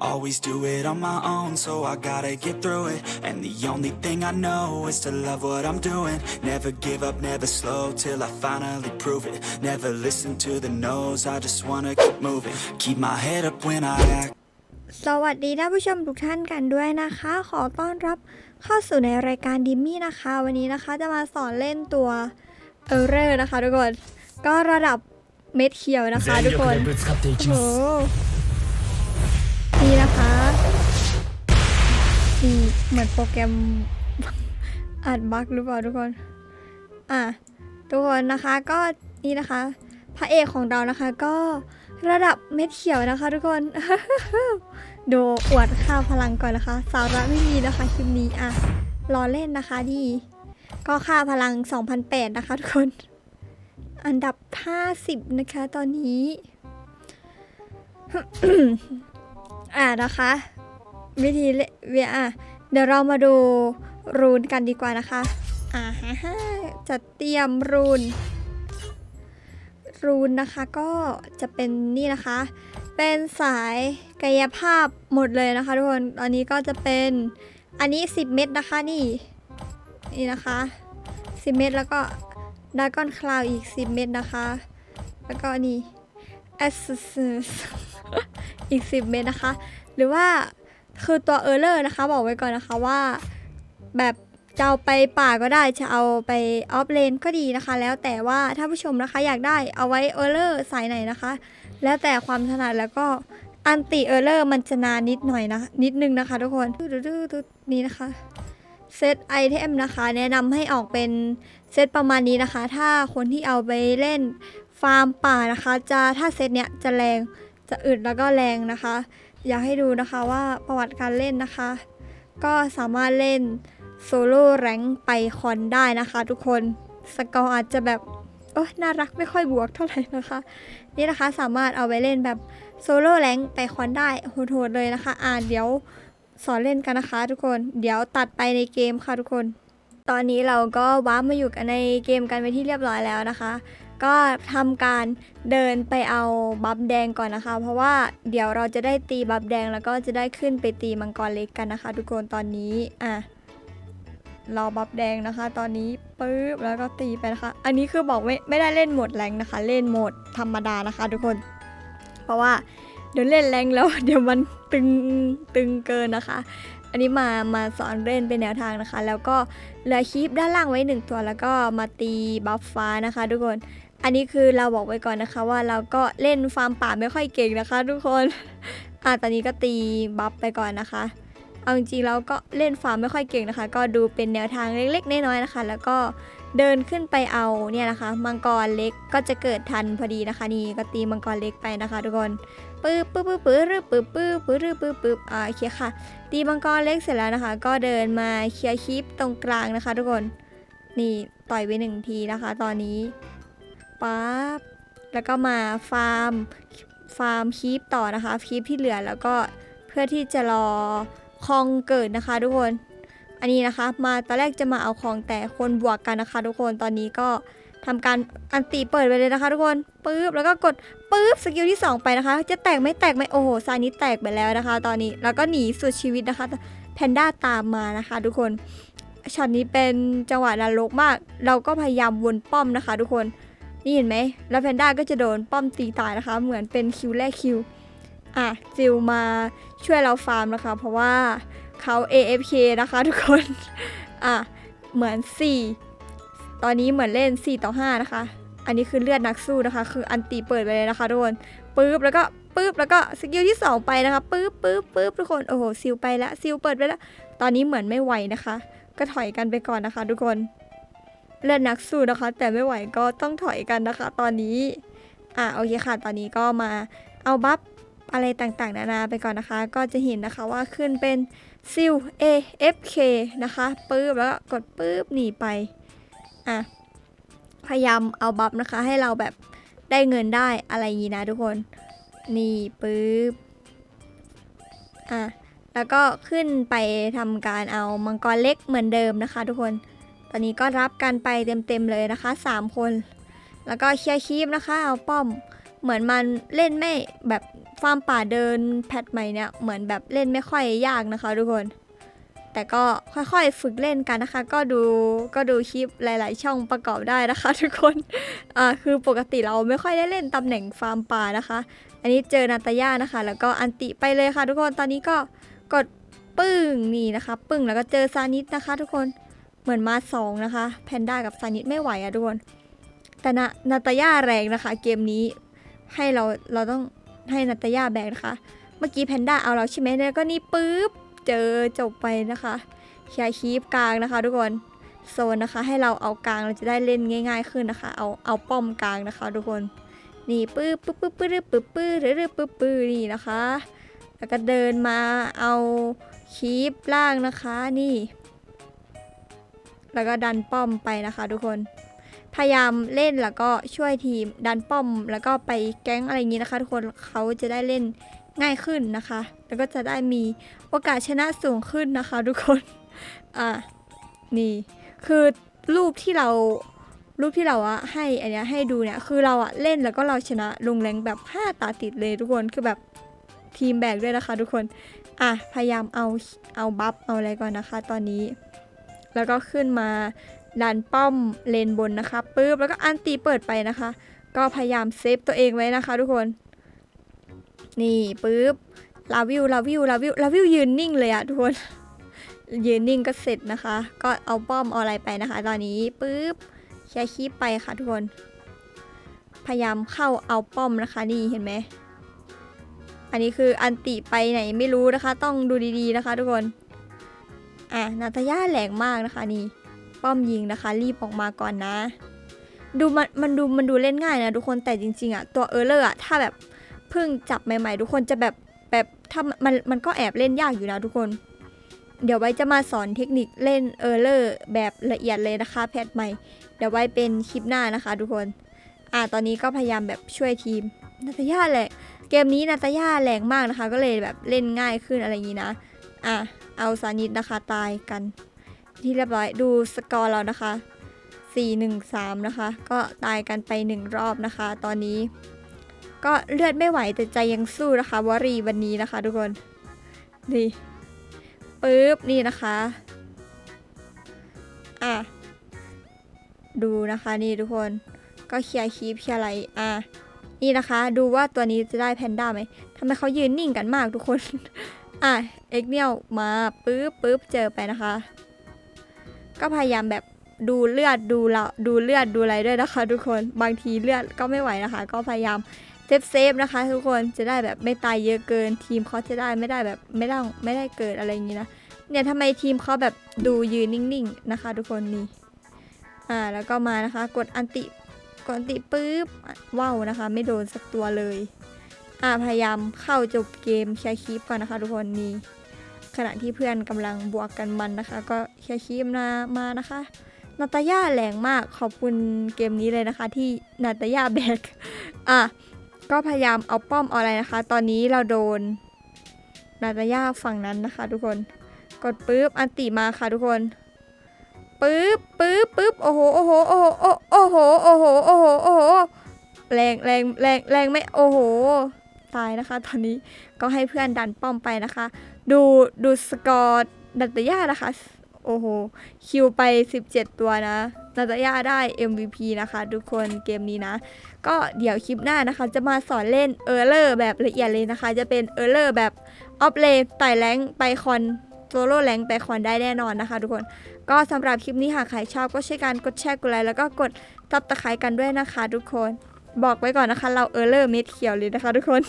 Always do it on my own, so I gotta get through it. And the only thing I know is to love what I'm doing. Never give up, never slow till I finally prove it. Never listen to the no's, I just wanna keep moving. Keep my head up when I act. สวัสดีท่านผู้ชมทุกท่านกันด้วยนะคะ ขอต้อนรับเข้าสู่ในรายการดิมมี่นะคะ วันนี้นะคะจะมาสอนเล่นตัวเออร์เรอร์นะคะทุกคน ก็ระดับ เม็ดเขียวนะคะทุกคนโอ้โหนี่นะคะนี่เหมือนโปรแกรมอัดบั๊กหรือเปล่าทุกคน อะทุกคนนะคะก็นี่นะคะ พระเอกของเรานะคะก็ระดับเม็ดเขียวนะคะทุกคน ดูอวดข้าวพลังก่อนนะคะ สาระไม่มีนะคะคลิปนี้อะรอเล่นนะคะดี ก็ค่าพลัง 2008 นะคะทุกคน อันดับ 50 นะคะตอนนี้ อ่านะคะ วิธีเล่นเวียอะเดี๋ยวเรามาดูรูนกันดีกว่านะคะ อ่าฮะจะเตรียมรูน รูนนะคะก็จะเป็นนี่นะคะ เป็นสายกายภาพหมดเลยนะคะทุกคน ตอนนี้ก็จะเป็นอันนี้ 10 เม็ดนะคะนี่ นี่นะคะ 10 เม็ดแล้วก็ ดากอนคลาวอีก 10 เม็ดนะคะ แล้วก็นี่ a s s u s อีก 10 เม็ดนะคะ หรือว่าคือตัวเออร์เลอร์นะคะ บอกไว้ก่อนนะคะว่าแบบจะเอาไปป่าก็ได้จะเอาไปออฟเลนก็ดีนะคะ แล้วแต่ว่าถ้าผู้ชมนะคะอยากได้เอาไว้เออร์เลอร์สายไหนนะคะ แล้วแต่ความถนัดแล้วก็อันติเออร์เลอร์มันจะนานนิดหน่อยนะ นิดนึงนะคะทุกคนดูๆๆๆนี่นะคะเซตไอเทมนะคะ แนะนำให้ออกเป็น เซตประมาณนี้นะคะ ถ้าคนที่เอาไปเล่นฟาร์มป่านะคะ จะถ้าเซตเนี้ยจะแรงจะอึดแล้วก็แรงนะคะ อยากให้ดูนะคะว่าประวัติการเล่นนะคะ ก็สามารถเล่นโซโล่แรงไปคอนได้นะคะทุกคนสกอร์อาจจะแบบโอ้น่ารักไม่ค่อยบวกเท่าไหร่นะคะ นี่นะคะสามารถเอาไปเล่นแบบโซโล่แรงไปคอนได้โหดๆเลยนะคะ อ่าเดี๋ยวสอนเล่นกันนะคะ ทุกคน เดี๋ยวตัดไปในเกมค่ะทุกคน ตอนนี้เราก็ว้ามาอยู่กันในเกมกันไปที่เรียบร้อยแล้วนะคะ ก็ทำการเดินไปเอาบัฟแดงก่อนนะคะ เพราะว่าเดี๋ยวเราจะได้ตีบัฟแดงแล้วก็จะได้ขึ้นไปตีมังกรเล็กกันนะคะ ทุกคนตอนนี้อะรอบัฟแดงนะคะ ตอนนี้ปึ๊บแล้วก็ตีไปนะคะ อันนี้คือบอกไม่ไม่ได้เล่นโหมดแรงนะคะ เล่นโหมดธรรมดานะคะ ทุกคน เพราะว่าเดี๋ยวเล่นแรงแล้ว เดี๋ยวมันตึงตึงเกินนะคะ อันนี้มามาสอนเล่นเป็นแนวทางนะคะ แล้วก็เหลือคลิปด้านล่างไว้หนึ่งตัว แล้วก็มาตีบัฟฟ้านะคะ ทุกคน อันนี้คือเราบอกไว้ก่อนนะคะ ว่าเราก็เล่นฟาร์มป่าไม่ค่อยเก่งนะคะ ทุกคนอะตอนนี้ก็ตีบัฟไปก่อนนะคะ เอาจริงๆแล้วก็เล่นฟาร์มไม่ค่อยเก่งนะคะ ก็ดูเป็นแนวทางเล็กๆน้อยๆนะคะ แล้วก็เดินขึ้นไปเอาเนี่ยนะคะ มังกรเล็กก็จะเกิดทันพอดีนะคะ นี่ก็ตีมังกรเล็กไปนะคะ ทุกคน ปึ๊บปึ๊บปึ๊บปึ๊บปึ๊บปึ๊บปึ๊บปึ๊บปึ๊บปึ๊บอ่าโอเคค่ะตีมังกรเล็กเสร็จแล้วนะคะ ก็เดินมาเคลียร์คลิปตรงกลางนะคะ ทุกคนนี่ต่อยไปหนึ่งทีนะคะ ตอนนี้ปั๊บแล้วก็มาฟาร์มฟาร์มคลิปต่อนะคะคลิปที่เหลือแล้วก็เพื่อที่จะรอคองเกิดนะคะทุกคน อันนี้นะคะ มาตอนแรกจะมาเอาของแต่คนบวกกันนะคะ ทุกคนตอนนี้ก็ ทำการอันตีเปิดไปเลยนะคะทุกคนปึ๊บแล้วก็กดปึ๊บสกิลที่ 2 ไปนะคะ จะแตกไม่แตกไม่โอ้โหซายนี้แตกไปแล้วนะคะ ตอนนี้แล้วก็หนีสุดชีวิตนะคะแพนด้าตามมานะคะ ทุกคนช็อตนี้เป็นจังหวะนรกมาก เราก็พยายามวนป้อมนะคะ ทุกคนนี่เห็นไหมแล้วแพนด้าก็จะโดนป้อมตีตายนะคะ เหมือนเป็นคิวแรกคิวอะจิวมาช่วยเราฟาร์มนะคะ เพราะว่าเขา AFK นะคะ ทุกคนอะเหมือน 4 ตอนนี้เหมือนเล่น 4 ต่อ 5 นะคะ อันนี้คือเลือดนักสู้นะคะ คืออันตีเปิดไปเลยนะคะทุกคนปึ๊บแล้วก็ปึ๊บแล้วก็สกิลที่ 2 ไปนะคะปึ๊บปึ๊บปึ๊บทุกคนโอ้โหซิลไปแล้วซิลเปิดไปแล้ว ตอนนี้เหมือนไม่ไหวนะคะ ก็ถอยกันไปก่อนนะคะ ทุกคนเลือดนักสู้นะคะ แต่ไม่ไหวก็ต้องถอยกันนะคะ ตอนนี้อะโอเคค่ะ ตอนนี้ก็มาเอาบัฟอะไรต่างๆ นานาไปก่อนนะคะ ก็จะเห็นนะคะว่าขึ้นเป็นซิล A F K นะคะปึ๊บแล้วก็กดปึ๊บหนีไป อะ พยายามเอาบัฟนะคะ ให้เราแบบได้เงินได้อะไรอย่างนี้นะทุกคน นี่ปึ๊บ อะ แล้วก็ขึ้นไปทำการเอามังกรเล็กเหมือนเดิมนะคะ ทุกคน ตอนนี้ก็รับกันไปเต็มๆเลยนะคะ 3 คน แล้วก็เคียร์คีปนะคะ เอาป้อม เหมือนมันเล่นไม่แบบฟาร์มป่าเดินแพทใหม่เนี่ย เหมือนแบบเล่นไม่ค่อยยากนะคะ ทุกคน แต่ก็ค่อยๆฝึกเล่นกันนะคะ ก็ดูก็ดูคลิปหลาย ๆ ช่องประกอบได้นะคะ ทุกคนอ่าคือปกติเราไม่ค่อยได้เล่นตำแหน่งฟาร์มป่านะคะ อันนี้เจอนาตาย่านะคะ แล้วก็อันติไปเลยค่ะ ทุกคนตอนนี้ก็กดปึ้งนี่นะคะ ปึ้งแล้วก็เจอซานิสนะคะ ทุกคนเหมือนมาสองนะคะแพนด้ากับซานิสไม่ไหวอะทุกคนแต่นานาตาย่าแรงนะคะ เกมนี้ให้เราเราต้องให้นาตาย่าแบกนะคะ เมื่อกี้แพนด้าเอาเราใช่ไหมแล้วก็นี่ปุ๊บ เจอจบไปนะคะเคลียร์คีปกลางนะคะ ทุกคนโซนนะคะ ให้เราเอากลางเราจะได้เล่นง่าย ๆ ขึ้นนะคะ เอาเอาป้อมกลางนะคะ ทุกคนนี่ปื๊บปึ๊บปึ๊บปึ๊บปึ๊บปึ๊บปึ๊บปึ๊บปึ๊บนี่นะคะ แล้วก็เดินมาเอาคีปล่างนะคะนี่ แล้วก็ดันป้อมไปนะคะ ทุกคน พยายามเล่นแล้วก็ช่วยทีมดันป้อมแล้วก็ไปแก๊งอะไรอย่างนี้นะคะ ทุกคนเขาจะได้เล่นง่ายขึ้นนะคะ แล้วก็จะได้มีโอกาสชนะสูงขึ้นนะคะทุกคน อะ นี่ คือรูปที่เรารูปที่เราอะให้อันเนี้ยให้ดูเนี่ย คือเราอะเล่นแล้วก็เราชนะลงแรงแบบ 5 ตาติดเลยทุกคน คือแบบทีมแบกด้วยนะคะ ทุกคน อะ พยายามเอาเอาบัฟเอาอะไรก่อนนะคะ ตอนนี้ แล้วก็ขึ้นมาดันป้อมเลนบนนะคะปุ๊บแล้วก็อันตีเปิดไปนะคะ ก็พยายามเซฟตัวเองไว้นะคะ ทุกคน นี่ปุ๊บ ลาวิวลาวิวลาวิวลาวิวยืนนิ่งเลยอะทุกคนยืนนิ่งก็เสร็จนะคะ ก็เอาป้อมเอาอะไรไปนะคะ ตอนนี้ปุ๊บแค่คีบไปค่ะทุกคนพยายามเข้าเอาป้อมนะคะ นี่เห็นไหมอันนี้คืออันติไปไหนไม่รู้นะคะ ต้องดูดีๆนะคะ ทุกคนอะนาตาย่าแหลงมากนะคะ นี่ ป้อมยิงนะคะ รีบออกมาก่อนนะ ดูมันมันดูมันดูเล่นง่ายนะทุกคนแต่จริงๆอะตัวเออร์เลอร์อะถ้าแบบเพิ่งจับใหม่ๆ ทุกคนจะแบบ แบบถ้ามันมันก็แอบเล่นยากอยู่นะทุกคน เดี๋ยวไว้จะมาสอนเทคนิคเล่นเออร์เลอร์แบบละเอียดเลยนะคะ แพทใหม่ เดี๋ยวไว้เป็นคลิปหน้านะคะ ทุกคน อ่าตอนนี้ก็พยายามแบบช่วยทีมนาตาย่าแหละเกมนี้นาตาย่าแรงมากนะคะ ก็เลยแบบเล่นง่ายขึ้นอะไรอย่างนี้นะ อะเอาซานิดนะคะตายกัน ที่เรียบร้อยดูสกอร์เรานะคะ4-1-3 นะคะ ก็ตายกันไป 1 รอบนะคะ ตอนนี้ ก็เลือดไม่ไหวแต่ใจยังสู้นะคะวอรีวันนี้นะคะ ทุกคนนี่ปึ๊บนี่นะคะ อะ ดูนะคะนี่ทุกคน ก็เคลียร์คีปเคลียร์อะไร อะ นี่นะคะ ดูว่าตัวนี้จะได้แพนด้าไหมทำไมเขายืนนิ่งกันมากทุกคน อะ เอ็กเนียลมาปึ๊บปึ๊บเจอไปนะคะ ก็พยายามแบบดูเลือดดูเราดูเลือดดูอะไรด้วยนะคะ ทุกคน บางทีเลือดก็ไม่ไหวนะคะ ก็พยายาม เซฟเซฟนะคะ ทุกคนจะได้แบบไม่ตายเยอะเกิน ทีมเขาจะได้ไม่ได้แบบไม่ได้ไม่ได้เกิดอะไรอย่างนี้นะเนี่ยทำไมทีมเขาแบบดูยืนนิ่งๆนะคะ ทุกคนนี่อ่าแล้วก็มานะคะ กดอันติกดอันติปุ๊บว้าวนะคะ ไม่โดนสักตัวเลยอ่าพยายามเข้าจบเกมแชร์คีปก่อนนะคะ ทุกคนนี่ขณะที่เพื่อนกำลังบวกกันมันนะคะ ก็แชร์คีปมามานะคะนาตาย่าแรงมากขอบคุณเกมนี้เลยนะคะ ที่นาตาย่าแบกอะ ก็พยายามเอาป้อมเอาอะไรนะคะ ตอนนี้เราโดนนาตาย่าฝั่งนั้นนะคะ ทุกคน กดปุ๊บอันติมาค่ะทุกคนปึ๊บปึ๊บปึ๊บโอ้โหโอ้โหโอ้โหโอ้โหโอ้โหโอ้โหโอ้โหแรงแรงแรงแรงไม่โอ้โหตายนะคะ ตอนนี้ก็ให้เพื่อนดันป้อมไปนะคะ ดูดูสกอร์ดัตยานะคะ โอ้โหคิวไป 17 ตัวนะ นาตยาได้ MVP นะคะ ทุกคนเกมนี้นะ ก็เดี๋ยวคลิปหน้านะคะ จะมาสอนเล่นเออร์เลอร์แบบละเอียดเลยนะคะ จะเป็นเออร์เลอร์แบบออฟเลไต่แรงไปคอนโซโล่แรงไปคอนได้แน่นอนนะคะ ทุกคนก็สำหรับคลิปนี้หากใครชอบก็ช่วยกันกดแชร์กดไลค์แล้วก็กดตับตะไคร้กันด้วยนะคะ ทุกคน บอกไว้ก่อนนะคะ เราเออร์เลอร์เม็ดเขียวเลยนะคะ ทุกคน